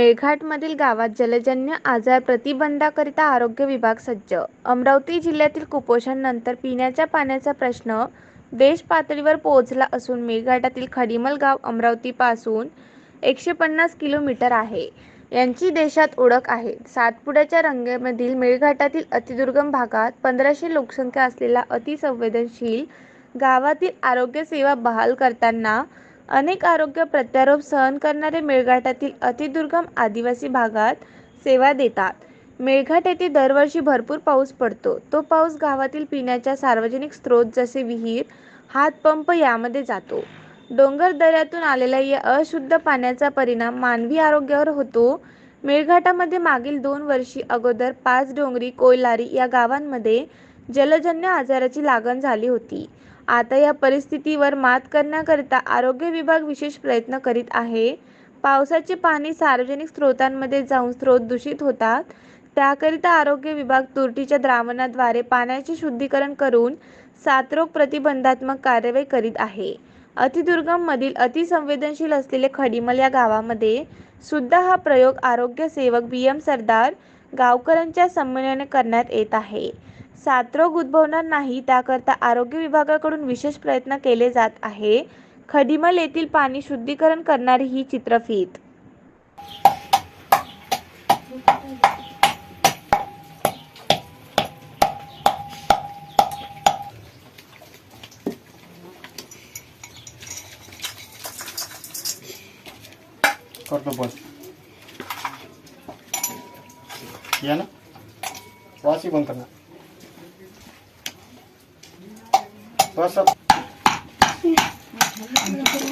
मेळघाटमधील गावात जलजन्य आजार प्रतिबंधाकरिता आरोग्य विभाग सज्ज. अमरावती जिल्ह्यातील कुपोषणनंतर पिण्याच्या पाण्याचा प्रश्न देश पातळीवर पोहोचला असून मेळघाटातील खडिमल गाव अमरावतीपासून एकशे पन्नास किलोमीटर आहे. यांची देशात ओळख आहे. सातपुड्याच्या रंगेमधील मेळघाटातील अतिदुर्गम भागात पंधराशे लोकसंख्या असलेला अतिसंवेदनशील गावातील आरोग्यसेवा बहाल करताना अनेक आरोग्य प्रत्यारोप सहन करणारे मेळघाटातील अतिदुर्गम आदिवासी भागात सेवा देतात. मेळघाट येथे दरवर्षी भरपूर पाऊस पडतो. तो पाऊस गावातील पिण्याच्या सार्वजनिक स्रोत जसे विहीर हातपंप यामध्ये जातो. डोंगर दऱ्यातून आलेल्या या अशुद्ध पाण्याचा परिणाम मानवी आरोग्यावर होतो. मेळघाटामध्ये मागील दोन वर्षी अगोदर पाच डोंगरी कोयलारी या गावांमध्ये जलजन्य आजाराची लागण झाली होती. आता या परिस्थितीवर मात करण्याकरिता आरोग्य विभाग विशेष प्रयत्न करीत आहे. पावसाचे पाणी सार्वजनिक स्रोतांमध्ये जाऊन स्रोत दूषित होतात. त्याकरिता आरोग्य विभाग तुरटीच्या द्रावणाद्वारे पाण्याचे शुद्धीकरण करून साथरोग प्रतिबंधात्मक कार्यवाही करीत आहे. अतिदुर्गम मधील अतिसंवेदनशील असलेले खडीमल या गावामध्ये सुद्धा हा प्रयोग आरोग्य सेवक बी एम सरदार गावकऱ्यांच्या संमेलने करण्यात येत आहे. साथरोग उद्भवणार नाही त्याकरता आरोग्य विभागाकडून विशेष प्रयत्न केले जात आहे. खडिमल येथील पाणी शुद्धीकरण करणारी ही चित्रफीत. करतो बस. या ना? वाशी बंद करणार Passa. Uhum.